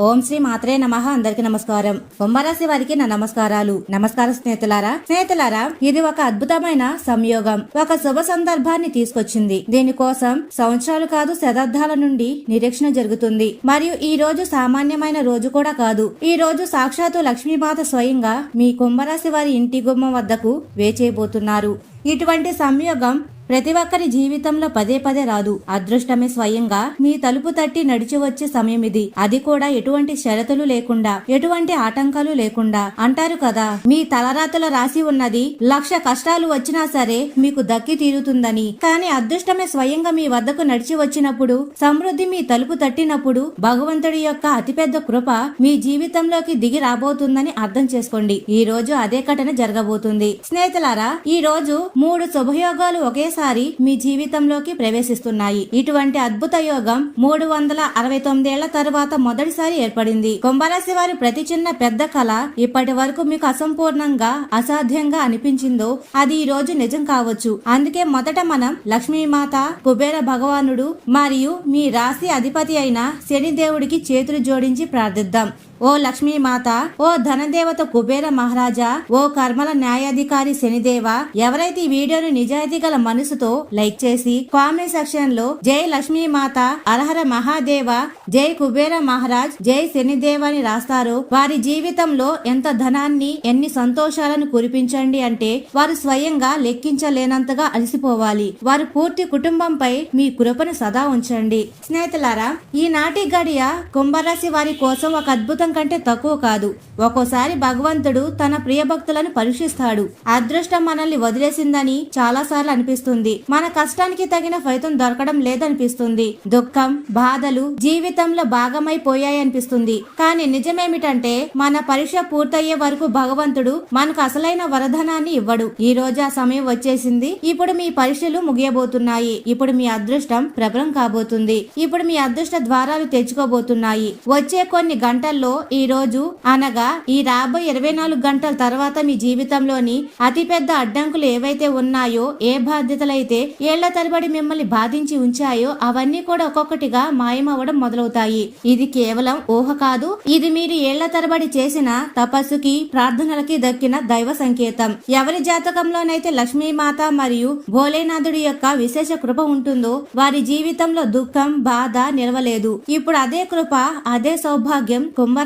ఓం శ్రీ మాత్రే నమ. అందరికి నమస్కారం. కుంభరాశి వారికి నా నమస్కారాలు. నమస్కారం స్నేహితులారా స్నేహితులారా ఇది ఒక అద్భుతమైన సంయోగం. ఒక శుభ సందర్భాన్ని తీసుకొచ్చింది. దీనికోసం సంవత్సరాలు కాదు శతాబ్దాల నుండి నిరీక్షణ జరుగుతుంది. మరియు ఈ రోజు సామాన్యమైన రోజు కూడా కాదు. ఈ రోజు సాక్షాత్తు లక్ష్మీమాత స్వయంగా మీ కుంభరాశి వారి ఇంటి గుమ్మం వద్దకు వేచేయబోతున్నారు. ఇటువంటి సంయోగం ప్రతి ఒక్కరి జీవితంలో పదే పదే రాదు. అదృష్టమే స్వయంగా మీ తలుపు తట్టి నడిచి వచ్చే సమయం ఇది. అది కూడా ఎటువంటి షరతులు లేకుండా ఎటువంటి ఆటంకాలు లేకుండా అంటారు కదా. మీ తలరాతల రాసి ఉన్నది లక్ష కష్టాలు వచ్చినా సరే మీకు దక్కి తీరుతుందని. కానీ అదృష్టమే స్వయంగా మీ వద్దకు నడిచి వచ్చినప్పుడు సమృద్ధి మీ తలుపు తట్టినప్పుడు భగవంతుడి యొక్క అతిపెద్ద కృప మీ జీవితంలోకి దిగి రాబోతుందని అర్థం చేసుకోండి. ఈ రోజు అదే ఘటన జరగబోతుంది. స్నేహితులారా ఈ రోజు మూడు శుభయోగాలు ఒకేసారి మీ జీవితంలోకి ప్రవేశిస్తున్నాయి. ఇటువంటి అద్భుత యోగం మూడు వందల అరవై తొమ్మిదేళ్ళ తరువాత మొదటిసారి ఏర్పడింది. కుంభరాశి వారి ప్రతి చిన్న పెద్ద కళ ఇప్పటి వరకు మీకు అసంపూర్ణంగా అసాధ్యంగా అనిపించిందో అది ఈ రోజు నిజం కావచ్చు. అందుకే మొదట మనం లక్ష్మీమాత కుబేర భగవానుడు మరియు మీ రాశి అధిపతి అయిన శనిదేవుడికి చేతులు జోడించి ప్రార్థిద్దాం. ఓ లక్ష్మీమాత ఓ ధనదేవత కుబేర మహారాజా ఓ కర్మల న్యాయాధికారి శనిదేవ ఎవరైతే ఈ వీడియోను నిజాయితీ గల మనసుతో లైక్ చేసి కామెంట్ సెక్షన్లో జై లక్ష్మీమాత అరహర మహాదేవ జై కుబేర మహారాజ్ జై శనిదేవ అని రాస్తారో వారి జీవితంలో ఎంత ధనాన్ని ఎన్ని సంతోషాలను కురిపించండి అంటే వారు స్వయంగా లెక్కించలేనంతగా అలసిపోవాలి. వారి పూర్తి కుటుంబంపై మీ కృపను సదా ఉంచండి. స్నేహితులారా ఈనాటి గడియ కుంభరాశి వారి కోసం ఒక అద్భుతం కంటే తక్కువ కాదు. ఒక్కోసారి భగవంతుడు తన ప్రియ భక్తులను పరీక్షిస్తాడు. అదృష్టం మనల్ని వదిలేసిందని చాలా సార్లు అనిపిస్తుంది. మన కష్టానికి తగిన ఫలితం దొరకడం లేదనిపిస్తుంది. దుఃఖం బాధలు జీవితంలో భాగమైపోయాయనిపిస్తుంది. కానీ నిజమేమిటంటే మన పరీక్ష పూర్తయ్యే వరకు భగవంతుడు మనకు అసలైన వరధనాన్ని ఇవ్వడు. ఈ రోజు ఆ సమయం వచ్చేసింది. ఇప్పుడు మీ పరీక్షలు ముగియబోతున్నాయి. ఇప్పుడు మీ అదృష్టం ప్రబలం కాబోతుంది. ఇప్పుడు మీ అదృష్ట ద్వారాలు తెచ్చుకోబోతున్నాయి. వచ్చే కొన్ని గంటల్లో ఈ రోజు అనగా ఈ రాబోయే ఇరవై నాలుగు గంటల తర్వాత మీ జీవితంలోని అతిపెద్ద అడ్డంకులు ఏవైతే ఉన్నాయో ఏ బాధ్యతలైతే ఏళ్ళ తరబడి మిమ్మల్ని బాధించి ఉంచాయో అవన్నీ కూడా ఒక్కొక్కటిగా మాయమవ్వడం మొదలవుతాయి. ఇది కేవలం ఊహ కాదు ఇది మీరు ఏళ్ళ తరబడి చేసిన తపస్సుకి ప్రార్థనలకి దక్కిన దైవ సంకేతం. ఎవరి జాతకంలోనైతే లక్ష్మీమాత మరియు భోలేనాథుడి యొక్క విశేష కృప ఉంటుందో వారి జీవితంలో దుఃఖం బాధ నిలవలేదు. ఇప్పుడు అదే కృప అదే సౌభాగ్యం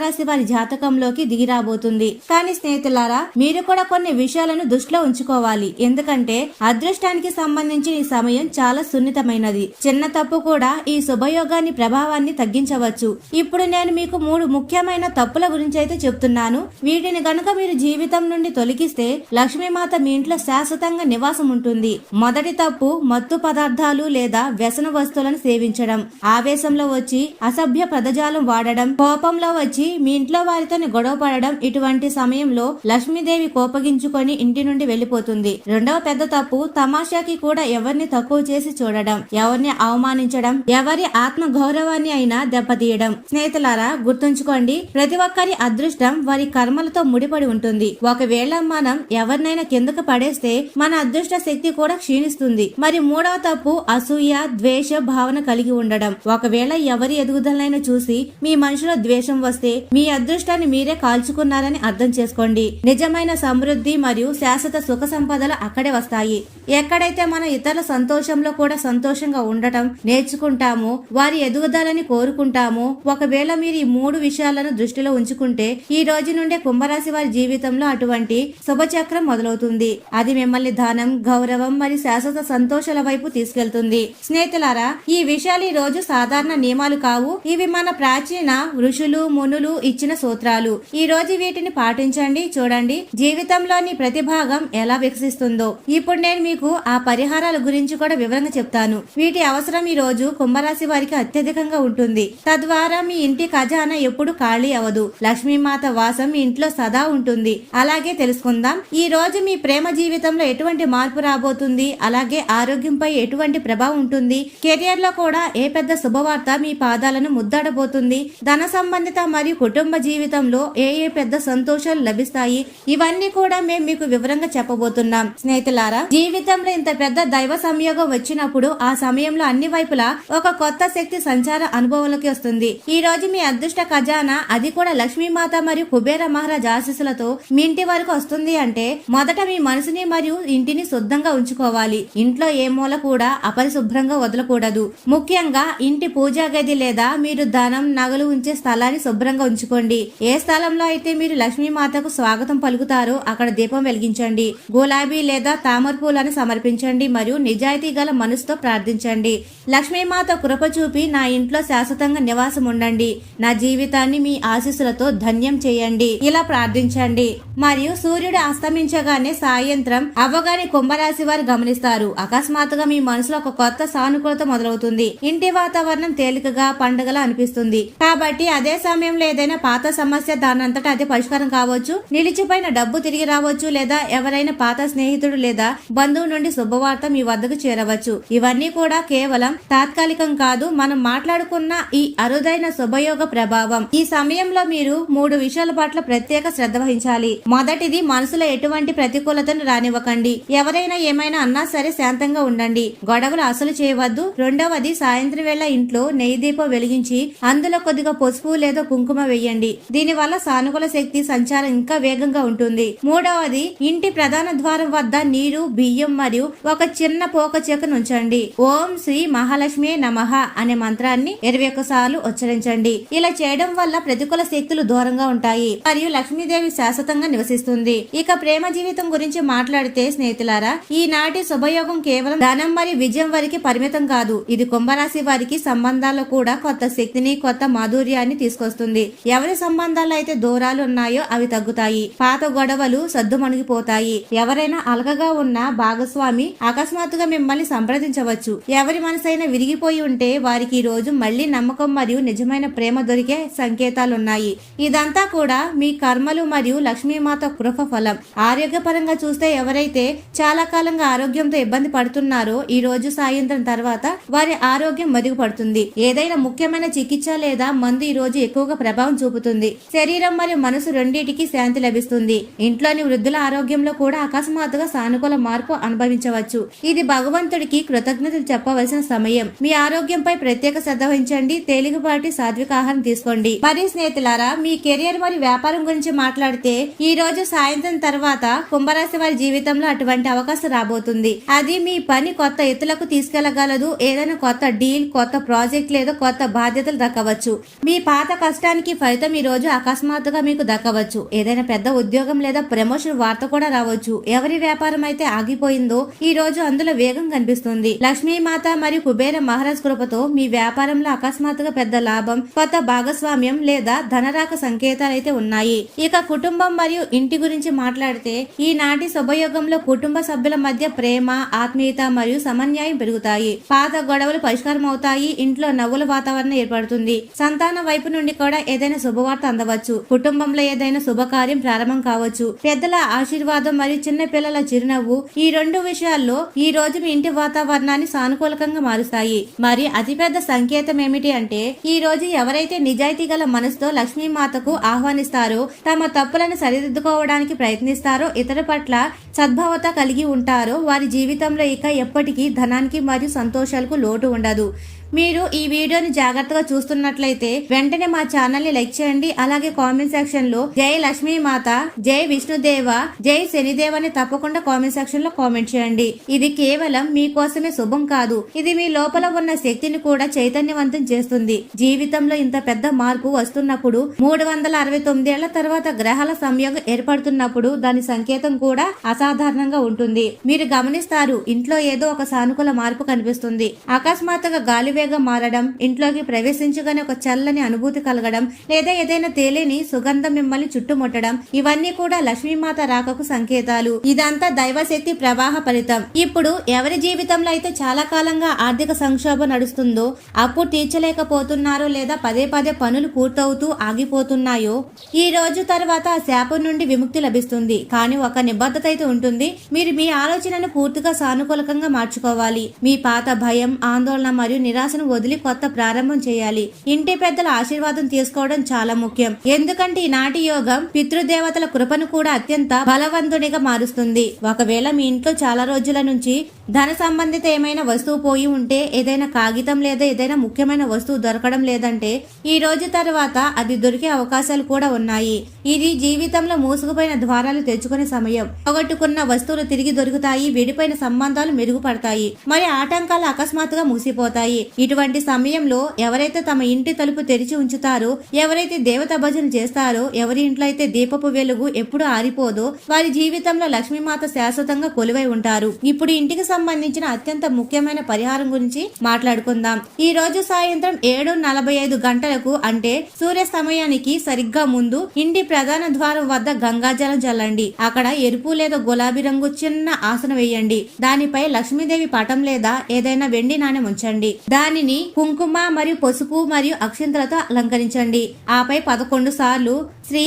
రాశి వారి జాతకంలోకి దిగిరాబోతుంది. కానీ స్నేహితులారా మీరు కూడా కొన్ని విషయాలను దృష్టిలో ఉంచుకోవాలి. ఎందుకంటే అదృష్టానికి సంబంధించిన ఈ సమయం చాలా సున్నితమైనది. చిన్న తప్పు కూడా ఈ శుభయోగాన్ని ప్రభావాన్ని తగ్గించవచ్చు. ఇప్పుడు నేను మీకు మూడు ముఖ్యమైన తప్పుల గురించి అయితే చెప్తున్నాను. వీటిని గనుక మీరు జీవితం నుండి తొలగిస్తే లక్ష్మీమాత మీ ఇంట్లో శాశ్వతంగా నివాసం ఉంటుంది. మొదటి తప్పు మత్తు పదార్థాలు లేదా వ్యసన వస్తువులను సేవించడం. ఆవేశంలో వచ్చి అసభ్య పదజాలం వాడడం. కోపంలో వచ్చి మీ ఇంట్లో వారితో గొడవ పడడం ఇటువంటి సమయంలో లక్ష్మీదేవి కోపగించుకొని ఇంటి నుండి వెళ్ళిపోతుంది రెండవ పెద్ద తప్పు తమాషాకి కూడా ఎవరిని తక్కువ చేసి చూడడం ఎవరిని అవమానించడం ఎవరి ఆత్మ గౌరవాన్ని అయినా దెబ్బతీయడం. స్నేహితులారా గుర్తుంచుకోండి ప్రతి ఒక్కరి అదృష్టం వారి కర్మలతో ముడిపడి ఉంటుంది. ఒకవేళ మనం ఎవరినైనా కిందకు పడేస్తే మన అదృష్ట శక్తి కూడా క్షీణిస్తుంది. మరి మూడవ తప్పు అసూయ ద్వేష భావన కలిగి ఉండడం. ఒకవేళ ఎవరి ఎదుగుదలైనా చూసి మీ మనుషుల ద్వేషం వస్తే మీ అదృష్టాన్ని మీరే కాల్చుకున్నారని అర్థం చేసుకోండి. నిజమైన సమృద్ధి మరియు శాశ్వత సుఖ సంపదలు అక్కడే వస్తాయి. ఎక్కడైతే మనం ఇతరుల సంతోషంలో కూడా సంతోషంగా ఉండటం నేర్చుకుంటాము వారి ఎదుగుదలని కోరుకుంటాము ఒకవేళ మీరు ఈ మూడు విషయాలను దృష్టిలో ఉంచుకుంటే ఈ రోజు నుండే కుంభరాశి వారి జీవితంలో అటువంటి శుభచక్రం మొదలవుతుంది. అది మిమ్మల్ని ధనం గౌరవం మరియు శాశ్వత సంతోషాల వైపు తీసుకెళ్తుంది. స్నేహితులారా ఈ విషయాలు ఈ రోజు సాధారణ నియమాలు కావు. ఇవి మన ప్రాచీన ఋషులు మునులు ఇచ్చిన సూత్రాలు. ఈ రోజు వీటిని పాటించండి చూడండి. జీవితంలోని ప్రతి భాగం ఎలా వికసిస్తుందో. ఇప్పుడు నేను మీకు ఆ పరిహారాల గురించి కూడా వివరంగా చెప్తాను. వీటి అవసరం ఈ రోజు కుంభరాశి వారికి అత్యధికంగా ఉంటుంది. తద్వారా మీ ఇంటి ఖజానా ఎప్పుడు ఖాళీ అవ్వదు. లక్ష్మీమాత వాసం మీ ఇంట్లో సదా ఉంటుంది. అలాగే తెలుసుకుందాం. ఈ రోజు మీ ప్రేమ జీవితంలో ఎటువంటి మార్పు రాబోతుంది? అలాగే ఆరోగ్యంపై ఎటువంటి ప్రభావం ఉంటుంది? కెరియర్లో కూడా ఏ పెద్ద శుభవార్త మీ పాదాలను ముద్దాడబోతుంది? ధన సంబంధిత మరియు కుటుంబ జీవితంలో ఏ ఏ పెద్ద సంతోషాలు లభిస్తాయి ఇవన్నీ కూడా మేము మీకు వివరంగా చెప్పబోతున్నాం. స్నేహితులారా జీవితంలో ఇంత పెద్ద దైవ సంయోగం వచ్చినప్పుడు ఆ సమయంలో అన్ని వైపులా ఒక కొత్త శక్తి సంచార అనుభవంలోకి వస్తుంది. ఈ రోజు మీ అదృష్ట ఖజానా అది కూడా లక్ష్మీమాత మరియు కుబేర మహారాజ్ ఆశీస్సులతో మీ ఇంటి వరకు వస్తుంది అంటే మొదట మీ మనసుని మరియు ఇంటిని శుద్ధంగా ఉంచుకోవాలి. ఇంట్లో ఏ మూల కూడా అపరిశుభ్రంగా వదలకూడదు. ముఖ్యంగా ఇంటి పూజా గది లేదా మీరు ధనం నగలు ఉంచే స్థలాన్ని శుభ్రంగా ఉంచుకోండి ఏ స్థలంలో అయితే మీరు లక్ష్మీమాతకు స్వాగతం పలుకుతారో అక్కడ దీపం వెలిగించండి. గులాబీ లేదా తామర పూలను సమర్పించండి మరియు నిజాయితీ గల మనసుతో ప్రార్థించండి. లక్ష్మీమాత కృప చూపి నా ఇంట్లో శాశ్వతంగా నివాసం ఉండండి. నా జీవితాన్ని మీ ఆశీస్సులతో ధన్యం చేయండి. ఇలా ప్రార్థించండి. మరియు సూర్యుడు అస్తమించగానే సాయంత్రం అవ్వగానే కుంభరాశి వారు గమనిస్తారు. అకస్మాత్తుగా మీ మనసులో ఒక కొత్త సానుకూలత మొదలవుతుంది. ఇంటి వాతావరణం తేలికగా పండుగలా అనిపిస్తుంది. కాబట్టి అదే సమయంలో ఏదైనా పాత సమస్య దానంతటా అదే పరిష్కారం కావచ్చు. నిలిచిపోయిన డబ్బు తిరిగి రావచ్చు లేదా ఎవరైనా పాత స్నేహితుడు లేదా బంధువు నుండి శుభవార్త మీ వద్దకు చేరవచ్చు. ఇవన్నీ కూడా కేవలం తాత్కాలికం కాదు మనం మాట్లాడుకున్న ఈ అరుదైన శుభయోగ ప్రభావం. ఈ సమయంలో మీరు మూడు విషయాల పట్ల ప్రత్యేక శ్రద్ధ వహించాలి. మొదటిది మనసులో ఎటువంటి ప్రతికూలతను రానివ్వకండి. ఎవరైనా ఏమైనా అన్నా సరే శాంతంగా ఉండండి. గొడవలు అసలు చేయవద్దు. రెండవది సాయంత్రం వేళ ఇంట్లో నెయ్యి దీపం వెలిగించి అందులో కొద్దిగా పసుపు లేదా కుంకుమ వేయండి. దీనివల్ల సానుకూల శక్తి సంచారం ఇంకా వేగంగా ఉంటుంది. మూడవది ఇంటి ప్రధాన ద్వారం వద్ద నీరు బియ్యం మరియు ఒక చిన్న పోక చెక్కను ఉంచండి. ఓం శ్రీ మహాలక్ష్మి నమః అనే మంత్రాన్ని ఇరవై సార్లు ఉచ్చరించండి. ఇలా చేయడం వల్ల ప్రతికూల శక్తులు దూరంగా ఉంటాయి మరియు లక్ష్మీదేవి శాశ్వతంగా నివసిస్తుంది. ఇక ప్రేమ జీవితం గురించి మాట్లాడితే స్నేహితులారా ఈనాటి శుభయోగం కేవలం ధనం మరియు విజయం వారికి పరిమితం కాదు. ఇది కుంభరాశి వారికి సంబంధాల్లో కూడా కొత్త శక్తిని కొత్త మాధుర్యాన్ని తీసుకొస్తుంది. ఎవరి సంబంధాలు అయితే దూరాలు ఉన్నాయో అవి తగ్గుతాయి. పాత గొడవలు సద్దుమణిగిపోతాయి ఎవరైనా అలకగా ఉన్న భాగస్వామి అకస్మాత్తుగా మిమ్మల్ని సంప్రదించవచ్చు. ఎవరి మనసైనా విరిగిపోయి ఉంటే వారికి ఈ రోజు మళ్ళీ నమ్మకం మరియు నిజమైన ప్రేమ దొరికే సంకేతాలున్నాయి. ఇదంతా కూడా మీ కర్మలు మరియు లక్ష్మీమాత కృప ఫలం. ఆరోగ్యపరంగా చూస్తే ఎవరైతే చాలా కాలంగా ఆరోగ్యంతో ఇబ్బంది పడుతున్నారో ఈ రోజు సాయంత్రం తర్వాత వారి ఆరోగ్యం మెరుగుపడుతుంది. ఏదైనా ముఖ్యమైన చికిత్స లేదా మందు ఈ రోజు ఎక్కువగా ప్రభావం చూపుతుంది. శరీరం మరియు మనసు రెండింటికి శాంతి లభిస్తుంది. ఇంట్లోని వృద్ధుల ఆరోగ్యంలో కూడా అకస్మాత్తుగా సానుకూల మార్పు అనుభవించవచ్చు. ఇది భగవంతుడికి కృతజ్ఞతలు చెప్పవలసిన సమయం. మీ ఆరోగ్యంపై ప్రత్యేక శ్రద్ధ వహించండి. తేలికపాటి సాత్విక ఆహారం తీసుకోండి. మరి స్నేహితులారా మీ కెరియర్ మరియు వ్యాపారం గురించి మాట్లాడితే ఈ రోజు సాయంత్రం తర్వాత కుంభరాశి వారి జీవితంలో అటువంటి అవకాశం రాబోతుంది. అది మీ పని కొత్త ఎత్తులకు తీసుకెళ్ళగలదు. ఏదైనా కొత్త డీల్ కొత్త ప్రాజెక్ట్ లేదా కొత్త బాధ్యతలు దక్కవచ్చు. మీ పాత కష్టానికి ఫలితం ఈ రోజు అకస్మాత్తుగా మీకు దక్కవచ్చు. ఏదైనా పెద్ద ఉద్యోగం లేదా ప్రమోషన్ వార్త కూడా రావచ్చు. ఎవరి వ్యాపారం అయితే ఆగిపోయిందో ఈ రోజు అందులో వేగం కనిపిస్తుంది. లక్ష్మీమాత మరియు కుబేర మహారాజ్ కృపతో మీ వ్యాపారంలో అకస్మాత్తుగా పెద్ద లాభం కొత్త భాగస్వామ్యం లేదా ధనరాక సంకేతాలు అయితే ఉన్నాయి. ఇక కుటుంబం మరియు ఇంటి గురించి మాట్లాడితే ఈనాటి శుభయోగంలో కుటుంబ సభ్యుల మధ్య ప్రేమ ఆత్మీయత మరియు సమన్యాయం పెరుగుతాయి. పాత గొడవలు పరిష్కారం అవుతాయి ఇంట్లో నవ్వుల వాతావరణం ఏర్పడుతుంది. సంతాన వైపు నుండి కూడా ఏదైనా శుభవార్త అందవచ్చు. కుటుంబంలో ఏదైనా శుభకార్యం ప్రారంభం కావచ్చు. పెద్దల ఆశీర్వాదం మరియు చిన్న పిల్లల చిరునవ్వు ఈ రెండు విషయాల్లో ఈ రోజు మీ ఇంటి వాతావరణాన్ని సానుకూలకంగా మారుస్తాయి. మరి అతిపెద్ద సంకేతం ఏమిటి అంటే ఈ రోజు ఎవరైతే నిజాయితీ గల మనసుతో లక్ష్మీమాతకు ఆహ్వానిస్తారో తమ తప్పులను సరిదిద్దుకోవడానికి ప్రయత్నిస్తారో ఇతర పట్ల సద్భావత కలిగి ఉంటారో వారి జీవితంలో ఇక ఎప్పటికీ ధనానికి మరియు సంతోషాలకు లోటు ఉండదు. మీరు ఈ వీడియోని జాగ్రత్తగా చూస్తున్నట్లయితే వెంటనే మా ఛానల్ని లైక్ చేయండి. అలాగే కామెంట్ సెక్షన్లో జై లక్ష్మీ మాత జై విష్ణుదేవ జై శనిదేవ అని తప్పకుండా కామెంట్ సెక్షన్లో కామెంట్ చేయండి. ఇది కేవలం మీకోసమే శుభం కాదు. ఇది మీ లోపల ఉన్న శక్తిని కూడా చైతన్యవంతం చేస్తుంది. జీవితంలో ఇంత పెద్ద మార్పు వస్తున్నప్పుడు మూడు వందల అరవై తొమ్మిది ఏళ్ళ తర్వాత గ్రహాల సంయోగం ఏర్పడుతున్నప్పుడు దాని సంకేతం కూడా అసాధారణంగా ఉంటుంది. మీరు గమనిస్తారు ఇంట్లో ఏదో ఒక సానుకూల మార్పు కనిపిస్తుంది. అకస్మాత్తుగా గాలి వేగం మారడం ఇంట్లోకి ప్రవేశించగానే ఒక చల్లని అనుభూతి కలగడం లేదా ఏదైనా తేలిని సుగంధం మిమ్మల్ని చుట్టుముట్టడం ఇవన్నీ కూడా లక్ష్మీమాత రాకకు సంకేతాలు. ఇదంతా దైవశక్తి ప్రవాహ ఫలితం. ఇప్పుడు ఎవరి జీవితంలో అయితే చాలా కాలంగా ఆర్థిక సంక్షోభం నడుస్తుందో అప్పు తీర్చలేకపోతున్నారో లేదా పదే పదే పనులు పూర్తవుతూ ఆగిపోతున్నాయో ఈ రోజు తర్వాత ఆ శాపం నుండి విముక్తి లభిస్తుంది. కానీ ఒక నిబద్ధత అయితే ఉంటుంది. మీరు మీ ఆలోచనను పూర్తిగా సానుకూలకంగా మార్చుకోవాలి. మీ పాత భయం ఆందోళన మరియు నిరాశ నిరాశను వదిలి కొత్త ప్రారంభం చేయాలి. ఇంటి పెద్దల ఆశీర్వాదం తీసుకోవడం చాలా ముఖ్యం. ఎందుకంటే ఈనాటి యోగం పితృదేవతల కృపను కూడా అత్యంత బలవంతునిగా మారుస్తుంది. ఒకవేళ మీ ఇంట్లో చాలా రోజుల నుంచి ధన సంబంధిత ఏమైనా వస్తువు పోయి ఉంటే ఏదైనా కాగితం లేదా ఏదైనా ముఖ్యమైన వస్తువు దొరకడం లేదంటే ఈ రోజు తర్వాత అది దొరికే అవకాశాలు కూడా ఉన్నాయి. ఇది జీవితంలో మూసుకుపోయిన ద్వారాలు తెచ్చుకునే సమయం. పోగొట్టుకున్న వస్తువులు తిరిగి దొరుకుతాయి విడిపోయిన సంబంధాలు మెరుగుపడతాయి. మరి ఆటంకాలు అకస్మాత్తుగా మూసిపోతాయి. ఇటువంటి సమయంలో ఎవరైతే తమ ఇంటి తలుపు తెరిచి ఉంచుతారో ఎవరైతే దేవత భజన చేస్తారో ఎవరి ఇంట్లో అయితే దీపపు వెలుగు ఎప్పుడు ఆరిపోదో వారి జీవితంలో లక్ష్మీమాత శాశ్వతంగా కొలువై ఉంటారు. ఇప్పుడు ఇంటికి సంబంధించిన అత్యంత ముఖ్యమైన పరిహారం గురించి మాట్లాడుకుందాం. ఈ రోజు సాయంత్రం ఏడు నలభై ఐదు గంటలకు అంటే సూర్య సమయానికి సరిగ్గా ముందు ఇంటి ప్రధాన ద్వారం వద్ద గంగాజలం చల్లండి. అక్కడ ఎరుపు లేదా గులాబీ రంగు చిన్న ఆసన వేయండి. దానిపై లక్ష్మీదేవి పటం లేదా ఏదైనా వెండి నాణెం ఉంచండి. దానిని కుంకుమ మరియు పసుపు మరియు అక్షింతలతో అలంకరించండి. ఆపై పదకొండు సార్లు శ్రీ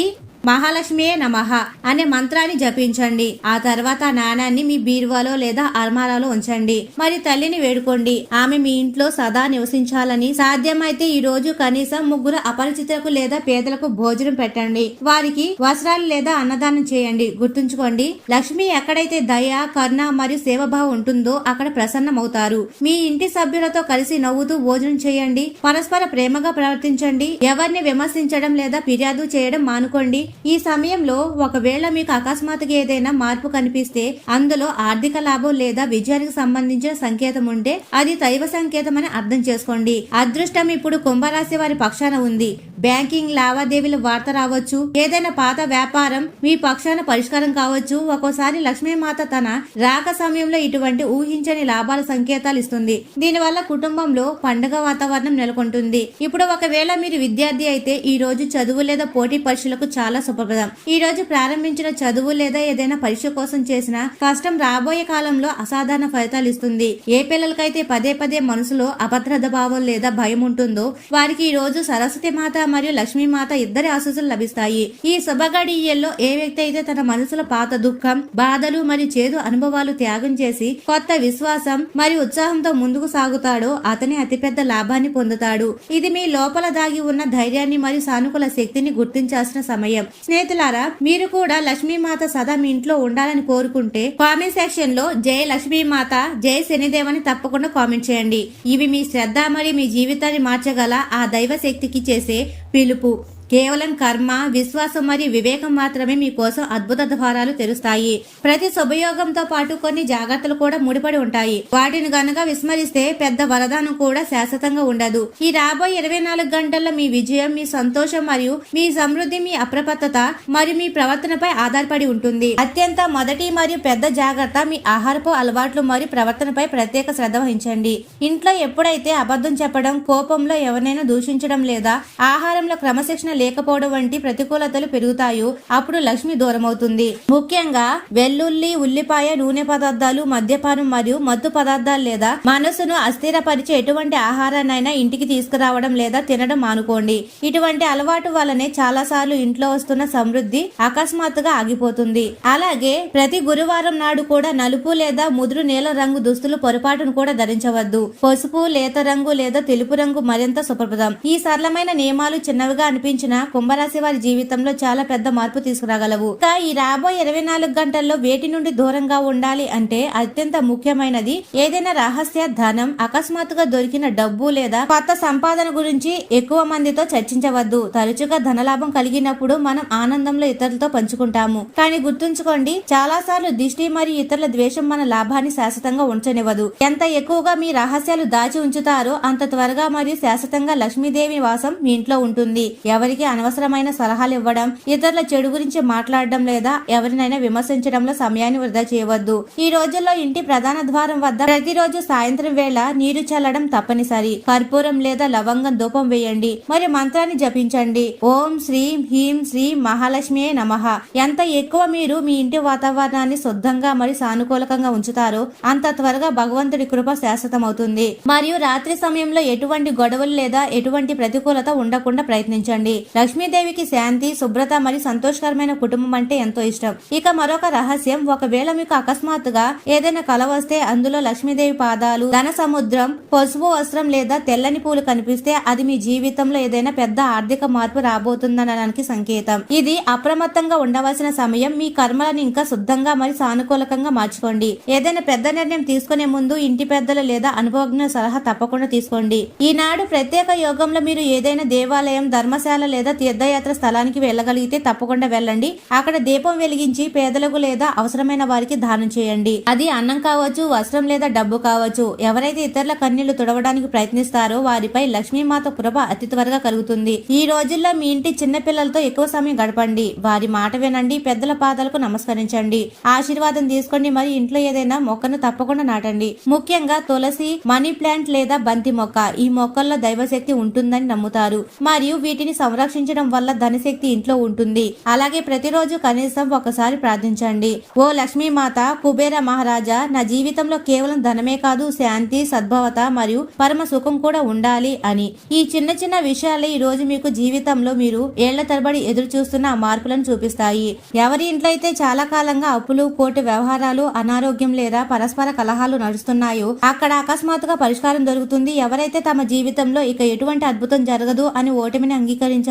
మహాలక్ష్మియే నమః అనే మంత్రాన్ని జపించండి. ఆ తర్వాత నాణాన్ని మీ బీరువాలో లేదా అల్మారాలో ఉంచండి. మరి తల్లిని వేడుకోండి. ఆమె మీ ఇంట్లో సదా నివసించాలని సాధ్యమైతే ఈ రోజు కనీసం ముగ్గురు అపరిచితులకు లేదా పేదలకు భోజనం పెట్టండి. వారికి వస్త్రాలు లేదా అన్నదానం చేయండి. గుర్తుంచుకోండి లక్ష్మి ఎక్కడైతే దయ కరుణ మరియు సేవభావం ఉంటుందో అక్కడ ప్రసన్నమవుతారు. మీ ఇంటి సభ్యులతో కలిసి నవ్వుతూ భోజనం చేయండి. పరస్పర ప్రేమగా ప్రవర్తించండి. ఎవరిని విమర్శించడం లేదా ఫిర్యాదు చేయడం మానుకోండి. ఈ సమయంలో ఒకవేళ మీకు అకస్మాత్తుగా ఏదైనా మార్పు కనిపిస్తే అందులో ఆర్థిక లాభం లేదా విజయానికి సంబంధించిన సంకేతం ఉంటే అది దైవ సంకేతం అని అర్థం చేసుకోండి. అదృష్టం ఇప్పుడు కుంభరాశి వారి పక్షాన ఉంది. బ్యాంకింగ్ లావాదేవీల వార్త రావచ్చు. ఏదైనా పాత వ్యాపారం మీ పక్షాన పరిష్కారం కావచ్చు. ఒక్కోసారి లక్ష్మీమాత తన రాక సమయంలో ఇటువంటి ఊహించని లాభాల సంకేతాలు ఇస్తుంది. దీనివల్ల కుటుంబంలో పండుగ వాతావరణం నెలకొంటుంది. ఇప్పుడు ఒకవేళ మీరు విద్యార్థి అయితే ఈ రోజు చదువు లేదా పోటీ పరీక్షలకు చాలా చాలా శుభప్రదం. ఈ రోజు ప్రారంభించిన చదువు లేదా ఏదైనా పరీక్ష కోసం చేసిన కష్టం రాబోయే కాలంలో అసాధారణ ఫలితాలు ఇస్తుంది. ఏ పిల్లలకైతే పదే పదే మనసులో అభద్రత భావం లేదా భయం ఉంటుందో వారికి ఈ రోజు సరస్వతి మాత మరియు లక్ష్మీ మాత ఇద్దరి ఆశీస్సులు లభిస్తాయి. ఈ శుభగడియల్లో ఏ వ్యక్తి అయితే తన మనసులో పాత దుఃఖం బాధలు మరియు చేదు అనుభవాలు త్యాగం చేసి కొత్త విశ్వాసం మరియు ఉత్సాహంతో ముందుకు సాగుతాడో అతని అతిపెద్ద లాభాన్ని పొందుతాడు. ఇది మీ లోపల దాగి ఉన్న ధైర్యాన్ని మరియు సానుకూల శక్తిని గుర్తించాల్సిన సమయం. స్నేహితులారా మీరు కూడా లక్ష్మీమాత సదా మీ ఇంట్లో ఉండాలని కోరుకుంటే కామెంట్ సెక్షన్లో జై లక్ష్మీమాత జై శనిదేవ్ అని తప్పకుండా కామెంట్ చేయండి. ఇవి మీ శ్రద్ధ మరియు మీ జీవితాన్ని మార్చగల ఆ దైవ శక్తికి చేసే పిలుపు. కేవలం కర్మ విశ్వాసం మరియు వివేకం మాత్రమే మీకోసం అద్భుత ద్వారాలు తెరుస్తాయి. ప్రతి శుభయోగంతో పాటు కొన్ని జాగ్రత్తలు కూడా ముడిపడి ఉంటాయి. వాటిని గనక విస్మరిస్తే పెద్ద వరదానం కూడా శాశ్వతంగా ఉండదు. ఈ రాబోయే ఇరవై నాలుగు గంటల్లో మీ విజయం మీ సంతోషం మరియు మీ సమృద్ధి మీ అప్రమత్తత మరియు మీ ప్రవర్తనపై ఆధారపడి ఉంటుంది. అత్యంత మొదటి మరియు పెద్ద జాగ్రత్త మీ ఆహారపు అలవాట్లు మరియు ప్రవర్తనపై ప్రత్యేక శ్రద్ధ వహించండి. ఇంట్లో ఎప్పుడైతే అబద్ధం చెప్పడం కోపంలో ఎవరినైనా దూషించడం లేదా ఆహారంలో క్రమశిక్షణ లేకపోవడం వంటి ప్రతికూలతలు పెరుగుతాయో అప్పుడు లక్ష్మి దూరమవుతుంది. ముఖ్యంగా వెల్లుల్లి ఉల్లిపాయ నూనె పదార్థాలు మద్యపానం మరియు మత్తు పదార్థాలు లేదా మనసును అస్థిరపరిచే ఎటువంటి ఆహారాన్నైనా ఇంటికి తీసుకురావడం లేదా తినడం మానుకోండి. ఇటువంటి అలవాటు వల్లనే చాలా సార్లు ఇంట్లో వస్తున్న సమృద్ధి అకస్మాత్తుగా ఆగిపోతుంది. అలాగే ప్రతి గురువారం నాడు కూడా నలుపు లేదా ముదురు నీల రంగు దుస్తులు పొరపాటును కూడా ధరించవద్దు. పసుపు లేత రంగు లేదా తెలుపు రంగు మరింత సుప్రభదం ఈ సరళమైన నియమాలు చిన్నవిగా అనిపించిన కుంభరాశి వారి జీవితంలో చాలా పెద్ద మార్పు తీసుకురాగలవు. ఇంకా ఈ రాబోయే ఇరవై నాలుగు గంటల్లో వేటి నుండి దూరంగా ఉండాలి అంటే అత్యంత ముఖ్యమైనది ఏదైనా రహస్య ధనం అకస్మాత్తుగా దొరికిన డబ్బు లేదా కొత్త సంపాదన గురించి ఎక్కువ మందితో చర్చించవద్దు. తరచుగా ధనలాభం కలిగినప్పుడు మనం ఆనందంలో ఇతరులతో పంచుకుంటాము. కానీ గుర్తుంచుకోండి చాలా సార్లు దిష్టి మరియు ఇతరుల ద్వేషం మన లాభాన్ని శాశ్వతంగా ఉంచనివ్వదు. ఎంత ఎక్కువగా మీ రహస్యాలు దాచి ఉంచుతారో అంత త్వరగా మరియు శాశ్వతంగా లక్ష్మీదేవి వాసం మీ ఇంట్లో ఉంటుంది. ఎవరికి అనవసరమైన సలహాలు ఇవ్వడం ఇతరుల చెడు గురించి మాట్లాడడం లేదా ఎవరినైనా విమర్శించడంలో సమయాన్ని వృధా చేయవద్దు. ఈ రోజుల్లో ఇంటి ప్రధాన ద్వారం వద్ద ప్రతిరోజు సాయంత్రం వేళ నీరు చల్లడం తప్పనిసరి. కర్పూరం లేదా లవంగం ధూపం వేయండి. మరియు మంత్రాన్ని జపించండి. ఓం శ్రీం హ్రీం శ్రీ మహాలక్ష్మియే నమః. ఎంత ఎక్కువ మీరు మీ ఇంటి వాతావరణాన్ని శుద్ధంగా మరి సానుకూలకంగా ఉంచుతారో అంత త్వరగా భగవంతుడి కృప శాశ్వతమవుతుంది. మరియు రాత్రి సమయంలో ఎటువంటి గొడవలు లేదా ఎటువంటి ప్రతికూలత ఉండకుండా ప్రయత్నించండి. లక్ష్మీదేవికి శాంతి శుభ్రత మరియు సంతోషకరమైన కుటుంబం అంటే ఎంతో ఇష్టం. ఇక మరొక రహస్యం ఒకవేళ మీకు అకస్మాత్తుగా ఏదైనా కల వస్తే అందులో లక్ష్మీదేవి పాదాలు ధన సముద్రం పసుపు వస్త్రం లేదా తెల్లని పూలు కనిపిస్తే అది మీ జీవితంలో ఏదైనా పెద్ద ఆర్థిక మార్పు రాబోతుందనడానికి సంకేతం. ఇది అప్రమత్తంగా ఉండవలసిన సమయం. మీ కర్మలను ఇంకా శుద్ధంగా మరియు సానుకూలకంగా మార్చుకోండి. ఏదైనా పెద్ద నిర్ణయం తీసుకునే ముందు ఇంటి పెద్దలు లేదా అనుభవజ్ఞ సలహా తప్పకుండా తీసుకోండి. ఈనాడు ప్రత్యేక యోగంలో మీరు ఏదైనా దేవాలయం ధర్మశాల లేదా తీర్థయాత్ర స్థలానికి వెళ్ళగలిగితే తప్పకుండా వెళ్ళండి. అక్కడ దీపం వెలిగించి పేదలకు లేదా అవసరమైన వారికి దానం చేయండి. అది అన్నం కావచ్చు వస్త్రం లేదా డబ్బు కావచ్చు. ఎవరైతే ఇతరుల కన్నీళ్ళు తుడవడానికి ప్రయత్నిస్తారో వారిపై లక్ష్మీమాత కృప అతి త్వరగా కలుగుతుంది. ఈ రోజుల్లో మీ ఇంటి చిన్న పిల్లలతో ఎక్కువ సమయం గడపండి. వారి మాట వినండి పెద్దల పాదాలకు నమస్కరించండి. ఆశీర్వాదం తీసుకోండి మరి ఇంట్లో ఏదైనా మొక్కను తప్పకుండా నాటండి. ముఖ్యంగా తులసి మనీ ప్లాంట్ లేదా బంతి మొక్క. ఈ మొక్కల్లో దైవశక్తి ఉంటుందని నమ్ముతారు. మరియు వీటిని సంరక్షించడం వల్ల ధనశక్తి ఇంట్లో ఉంటుంది. అలాగే ప్రతిరోజు కనీసం ఒకసారి ప్రార్థించండి. ఓ లక్ష్మీమాత కుబేర మహారాజా నా జీవితంలో కేవలం ధనమే కాదు శాంతి సద్భవత మరియు పరమ సుఖం కూడా ఉండాలి అని. ఈ చిన్న చిన్న విషయాలే ఈ రోజు మీకు జీవితంలో మీరు ఏళ్ళ తరబడి ఎదురు చూస్తున్న మార్పులను చూపిస్తాయి. ఎవరి ఇంట్లో అయితే చాలా కాలంగా అప్పులు కోటి వ్యవహారాలు అనారోగ్యం లేదా పరస్పర కలహాలు నడుస్తున్నాయో అక్కడ అకస్మాత్తుగా పరిష్కారం దొరుకుతుంది. ఎవరైతే తమ జీవితంలో ఇక ఎటువంటి అద్భుతం జరగదు అని ఓటమిని అంగీకరించారు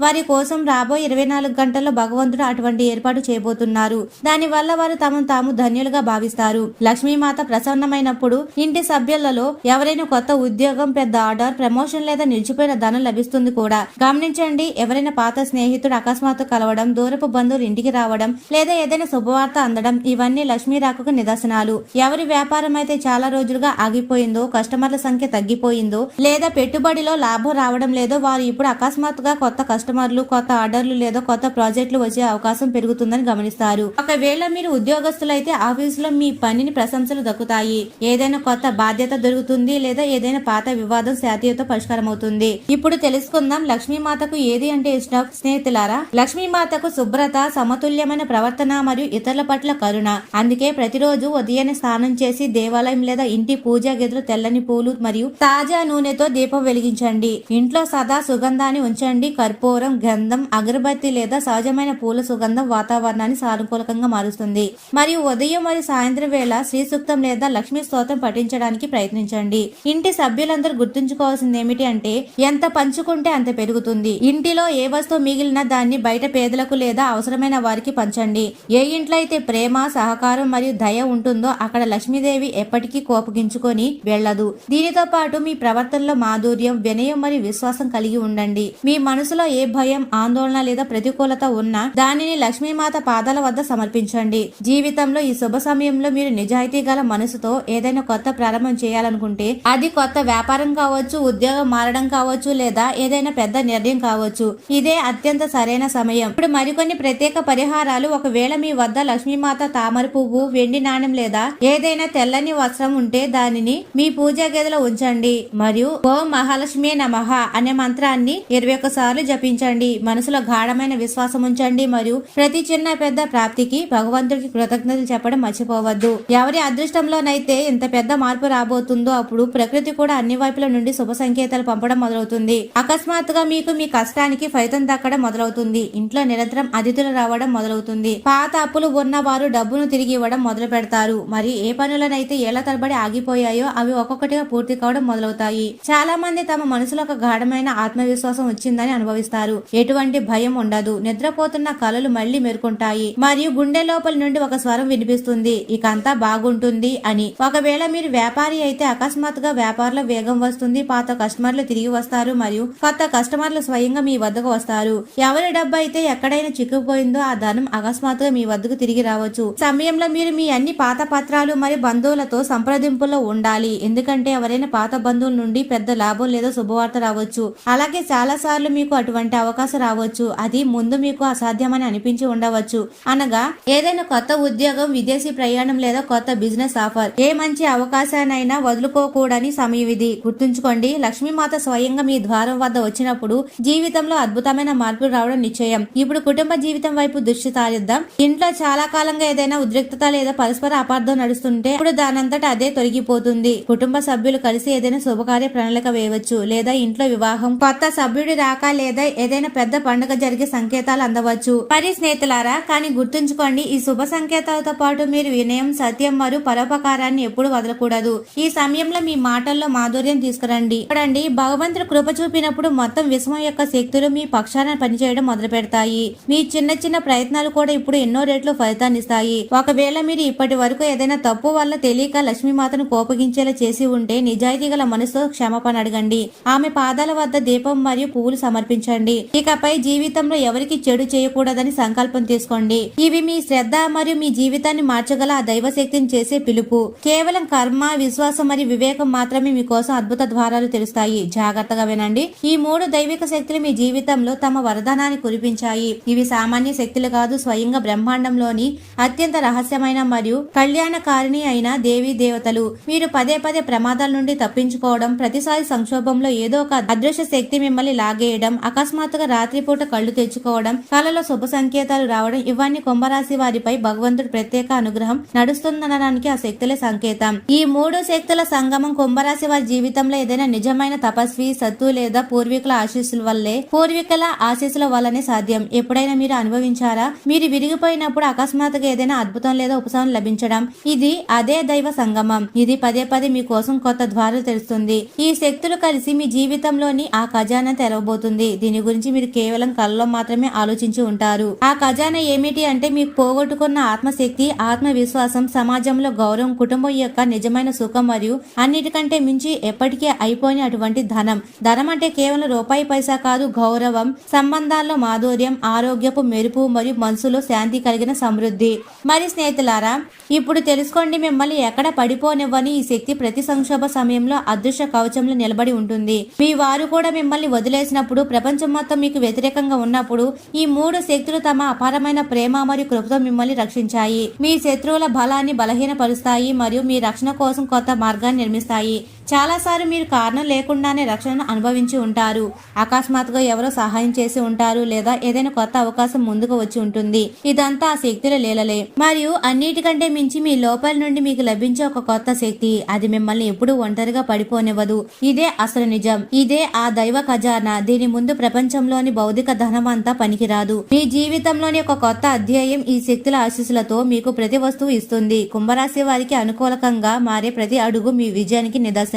వారి కోసం రాబోయే ఇరవై నాలుగు గంటల్లో భగవంతుడు అటువంటి ఏర్పాటు చేయబోతున్నారు. దాని వల్ల వారు తమను తాము ధన్యులుగా భావిస్తారు. లక్ష్మీమాత ప్రసన్నమైనప్పుడు ఇంటి సభ్యులలో ఎవరైనా కొత్త ఉద్యోగం పెద్ద ఆర్డర్ ప్రమోషన్ లేదా నిలిచిపోయిన ధనం లభిస్తుంది కూడా. గమనించండి ఎవరైనా పాత స్నేహితుడు అకస్మాత్తు కలవడం దూరపు బంధువులు ఇంటికి రావడం లేదా ఏదైనా శుభవార్త అందడం ఇవన్నీ లక్ష్మీ రాకకు నిదర్శనాలు. ఎవరి వ్యాపారం అయితే చాలా రోజులుగా ఆగిపోయిందో కస్టమర్ల సంఖ్య తగ్గిపోయిందో లేదా పెట్టుబడిలో లాభం రావడం లేదో వారు ఇప్పుడు అకస్మాత్తుగా కొత్త కస్టమర్లు కొత్త ఆర్డర్లు లేదా కొత్త ప్రాజెక్టులు వచ్చే అవకాశం పెరుగుతుందని గమనిస్తారు. ఒకవేళ మీరు ఉద్యోగస్తులైతే ఆఫీసులో మీ పనిని ప్రశంసలు దక్కుతాయి. ఏదైనా కొత్త బాధ్యత దొరుకుతుంది లేదా ఏదైనా పాత వివాదం శాతీయతో పరిష్కారం అవుతుంది ఇప్పుడు తెలుసుకుందాం లక్ష్మీమాతకు ఏది అంటే ఇష్టం? స్నేహితులారా లక్ష్మీమాతకు శుభ్రత సమతుల్యమైన ప్రవర్తన మరియు ఇతరుల పట్ల కరుణ. అందుకే ప్రతిరోజు ఉదయాన్నే స్నానం చేసి దేవాలయం లేదా ఇంటి పూజా గదిలో తెల్లని పూలు మరియు తాజా నూనెతో దీపం వెలిగించండి. ఇంట్లో సదా సుగంధాన్ని ఉంచండి. కర్పూరం గంధం అగరబత్తి లేదా సహజమైన పూల సుగంధం వాతావరణాన్ని సానుకూలకంగా మారుస్తుంది. మరియు ఉదయం మరియు సాయంత్రం వేళ శ్రీ సూక్తం లేదా లక్ష్మీ స్తోత్రం పఠించడానికి ప్రయత్నించండి. ఇంటి సభ్యులందరూ గుర్తుంచుకోవాల్సింది ఏమిటి అంటే ఎంత పంచుకుంటే అంత పెరుగుతుంది. ఇంటిలో ఏ వస్తువు మిగిలినా దాన్ని బయట పేదలకు లేదా అవసరమైన వారికి పంచండి. ఏ ఇంట్లో అయితే ప్రేమ సహకారం మరియు దయ ఉంటుందో అక్కడ లక్ష్మీదేవి ఎప్పటికీ కోపగించుకొని వెళ్ళదు. దీనితో పాటు మీ ప్రవర్తనలో మాధుర్యం వినయం మరియు విశ్వాసం కలిగి ఉండండి. మీ మనసులో ఏ భయం ఆందోళన లేదా ప్రతికూలత ఉన్నా దానిని లక్ష్మీమాత పాదాల వద్ద సమర్పించండి. జీవితంలో ఈ శుభ సమయంలో మీరు నిజాయితీ గల మనసుతో ఏదైనా కొత్త ప్రారంభం చేయాలనుకుంటే అది కొత్త వ్యాపారం కావచ్చు ఉద్యోగం మారడం కావచ్చు లేదా ఏదైనా పెద్ద నిర్ణయం కావచ్చు. ఇదే అత్యంత సరైన సమయం. ఇప్పుడు మరికొన్ని ప్రత్యేక పరిహారాలు. ఒకవేళ మీ వద్ద లక్ష్మీమాత తామర పువ్వు వెండి నాణెం లేదా ఏదైనా తెల్లని వస్త్రం ఉంటే దానిని మీ పూజా గదిలో ఉంచండి. మరియు ఓం మహాలక్ష్మి నమః అనే మంత్రాన్ని ఇరవై ఒకసారి సార్లు జపించండి. మనసులో గాఢమైన విశ్వాసం ఉంచండి మరియు ప్రతి చిన్న పెద్ద ప్రాప్తికి భగవంతుడికి కృతజ్ఞతలు చెప్పడం మర్చిపోవద్దు. ఎవరి అదృష్టంలోనైతే ఇంత పెద్ద మార్పు రాబోతుందో అప్పుడు ప్రకృతి కూడా అన్ని వైపుల నుండి శుభ సంకేతాలు పంపడం మొదలవుతుంది. అకస్మాత్తుగా మీకు మీ కష్టానికి ఫలితం దక్కడం మొదలవుతుంది. ఇంట్లో నిరంతరం అతిథులు రావడం మొదలవుతుంది. పాత అప్పులు ఉన్న వారు డబ్బును తిరిగి ఇవ్వడం మొదలు పెడతారు. మరి ఏ పనులనైతే ఏళ్ళ తరబడి ఆగిపోయాయో అవి ఒక్కొక్కటిగా పూర్తి కావడం మొదలవుతాయి. చాలా మంది తమ మనసులో ఒక గాఢమైన ఆత్మవిశ్వాసం వచ్చిందని అనుభవిస్తారు. ఎటువంటి భయం ఉండదు. నిద్రపోతున్న కలలు మళ్ళీ మెరుకుంటాయి మరియు గుండె లోపల నుండి ఒక స్వరం వినిపిస్తుంది. ఇక అంతా బాగుంటుంది అని. ఒకవేళ మీరు వ్యాపారి అయితే అకస్మాత్తుగా వ్యాపారంలో వేగం వస్తుంది. పాత కస్టమర్లు తిరిగి వస్తారు. మరియు కొత్త కస్టమర్లు స్వయంగా మీ వద్దకు వస్తారు. ఎవరి డబ్బు అయితే ఎక్కడైనా చిక్కుపోయిందో ఆ ధనం అకస్మాత్తుగా మీ వద్దకు తిరిగి రావచ్చు. సమయంలో మీరు మీ అన్ని పాత పత్రాలు మరియు బంధువులతో సంప్రదింపులో ఉండాలి. ఎందుకంటే ఎవరైనా పాత బంధువుల నుండి పెద్ద లాభం లేదా శుభవార్త రావచ్చు. అలాగే చాలా సార్లు మీకు అటువంటి అవకాశం రావచ్చు. అది ముందు మీకు అసాధ్యమని అనిపించి ఉండవచ్చు. అనగా ఏదైనా కొత్త ఉద్యోగం విదేశీ ప్రయాణం లేదా కొత్త బిజినెస్ ఆఫర్ ఏ మంచి అవకాశానైనా వదులుకోకూడని సమయం ఇది గుర్తుంచుకోండి లక్ష్మీమాత స్వయంగా మీ ద్వారం వద్ద వచ్చినప్పుడు జీవితంలో అద్భుతమైన మార్పులు రావడం నిశ్చయం. ఇప్పుడు కుటుంబ జీవితం వైపు దృష్టి సారిద్దాం. ఇంట్లో చాలా కాలంగా ఏదైనా ఉద్రిక్తత లేదా పరస్పర అపార్థం నడుస్తుంటే ఇప్పుడు దానంతట అదే తొలగిపోతుంది. కుటుంబ సభ్యులు కలిసి ఏదైనా శుభకార్య ప్రణాళిక వేయవచ్చు. లేదా ఇంట్లో వివాహం కొత్త సభ్యుడి రాక లేదా ఏదైనా పెద్ద పండుగ జరిగే సంకేతాలు అందవచ్చు. మరి స్నేహితులారా కానీ గుర్తుంచుకోండి ఈ శుభ సంకేతాలతో పాటు మీరు వినయం సత్యం మరియు పరోపకారాన్ని ఎప్పుడు వదలకూడదు. ఈ సమయంలో మీ మాటల్లో మాధుర్యం తీసుకురండి. చూడండి భగవంతుడు కృప చూపినప్పుడు మొత్తం విశ్వం యొక్క శక్తులు మీ పక్షాన పనిచేయడం మొదలు పెడతాయి మీ చిన్న చిన్న ప్రయత్నాలు కూడా ఇప్పుడు ఎన్నో రేట్లు ఫలితాన్ని ఇస్తాయి. ఒకవేళ మీరు ఇప్పటి వరకు ఏదైనా తప్పు వల్ల తెలియక లక్ష్మీమాతను కోపగించేలా చేసి ఉంటే నిజాయితీ గల మనసుతో క్షమాపణ అడగండి. ఆమె పాదాల వద్ద దీపం మరియు పువ్వులు సమర్పించండి. ఇకపై జీవితంలో ఎవరికి చెడు చేయకూడదని సంకల్పం తీసుకోండి. ఇవి మీ శ్రద్ధ మరియు మీ జీవితాన్ని మార్చగల ఆ దైవ శక్తిని చేసే పిలుపు. కేవలం కర్మ విశ్వాసం మరియు వివేకం మాత్రమే మీకోసం అద్భుత ద్వారాలు తెరుస్తాయి జాగ్రత్తగా వినండి. ఈ మూడు దైవిక శక్తులు మీ జీవితంలో తమ వరదానాన్ని కురిపించాయి. ఇవి సామాన్య శక్తులు కాదు స్వయంగా బ్రహ్మాండంలోని అత్యంత రహస్యమైన మరియు కళ్యాణకారిణి అయిన దేవీ దేవతలు. మీరు పదే పదే ప్రమాదాల నుండి తప్పించుకోవడం ప్రతిసారి సంక్షోభంలో ఏదో ఒక అదృశ్య శక్తి మిమ్మల్ని లాగేయడం అకస్మాత్తుగా రాత్రిపూట కళ్ళు తెచ్చుకోవడం కలలో శుభ సంకేతాలు రావడం ఇవన్నీ కుంభరాశి వారిపై భగవంతుడు ప్రత్యేక అనుగ్రహం నడుస్తుందనడానికి ఆ శక్తులే సంకేతం. ఈ మూడు శక్తుల సంగమం కుంభరాశి వారి జీవితంలో ఏదైనా నిజమైన తపస్వి సత్తు లేదా పూర్వీకుల ఆశీస్సుల వల్లే పూర్వీకుల ఆశీస్సుల వల్లనే సాధ్యం. ఎప్పుడైనా మీరు అనుభవించారా? మీరు విరిగిపోయినప్పుడు అకస్మాత్తుగా ఏదైనా అద్భుతం లేదా ఉపశమనం లభించడం ఇది అదే దైవ సంగమం. ఇది పదే పదే మీకోసం కొత్త ద్వారాలు తెరుస్తుంది. ఈ శక్తులు కలిసి మీ జీవితంలోని ఆ ఖజానా తెరవబోతుంది. దీని గురించి మీరు కేవలం కళ్ళలో మాత్రమే ఆలోచించి ఉంటారు. ఆ ఖజానా ఏమిటి అంటే మీకు పోగొట్టుకున్న ఆత్మశక్తి ఆత్మవిశ్వాసం సమాజంలో గౌరవం కుటుంబం యొక్క నిజమైన సుఖం మరియు అన్నిటికంటే మించి ఎప్పటికీ అయిపోయిన అటువంటి ధనం. ధనం అంటే కేవలం రూపాయి పైసా కాదు గౌరవం సంబంధాల్లో మాధుర్యం ఆరోగ్యపు మెరుపు మరియు మనసులో శాంతి కలిగిన సమృద్ధి. మరి స్నేహితులారా ఇప్పుడు తెలుసుకోండి మిమ్మల్ని ఎక్కడ పడిపోనివ్వని ఈ శక్తి ప్రతి సంక్షోభ సమయంలో అదృశ్య కవచంలో నిలబడి ఉంటుంది. మీ వారు కూడా మిమ్మల్ని వదిలేసినప్పుడు ప్రపంచం మొత్తం మీకు వ్యతిరేకంగా ఉన్నప్పుడు ఈ మూడు శక్తులు తమ అపారమైన ప్రేమ మరియు కృపతో మిమ్మల్ని రక్షించాయి. మీ శత్రువుల బలాన్ని బలహీనపరుస్తాయి మరియు మీ రక్షణ కోసం కొత్త మార్గాన్ని నిర్మిస్తాయి. చాలాసార్లు మీరు కారణం లేకుండానే రక్షణను అనుభవించి ఉంటారు. అకస్మాత్తుగా ఎవరో సహాయం చేసి ఉంటారు లేదా ఏదైనా కొత్త అవకాశం ముందుకు వచ్చి ఉంటుంది. ఇదంతా ఆ శక్తుల లీలలే. మరియు అన్నిటికంటే మించి మీ లోపల నుండి మీకు లభించే ఒక కొత్త శక్తి. అది మిమ్మల్ని ఎప్పుడూ ఒంటరిగా పడిపోనివ్వదు. ఇదే అసలు నిజం. ఇదే ఆ దైవ ఖజానా. దీని ముందు ప్రపంచంలోని భౌతిక ధనం అంతా పనికిరాదు. మీ జీవితంలోని ఒక కొత్త అధ్యాయం ఈ శక్తుల ఆశీస్సులతో మీకు ప్రతి వస్తువు ఇస్తుంది. కుంభరాశి వారికి అనుకూలకంగా మారే ప్రతి అడుగు మీ విజయానికి నిదర్శనం.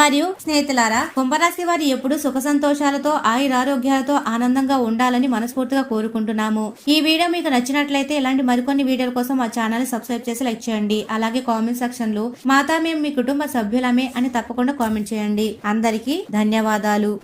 మరియు స్నేహితులారా కుంభరాశి వారి ఎప్పుడు సుఖ సంతోషాలతో ఆయురారోగ్యాలతో ఆనందంగా ఉండాలని మనస్ఫూర్తిగా కోరుకుంటున్నాము. ఈ వీడియో మీకు నచ్చినట్లయితే ఇలాంటి మరికొన్ని వీడియోల కోసం మా ఛానల్ సబ్స్క్రైబ్ చేసి లైక్ చేయండి. అలాగే కామెంట్ సెక్షన్లో మాతా మేము మీ కుటుంబ సభ్యులమే అని తప్పకుండా కామెంట్ చేయండి. అందరికీ ధన్యవాదాలు.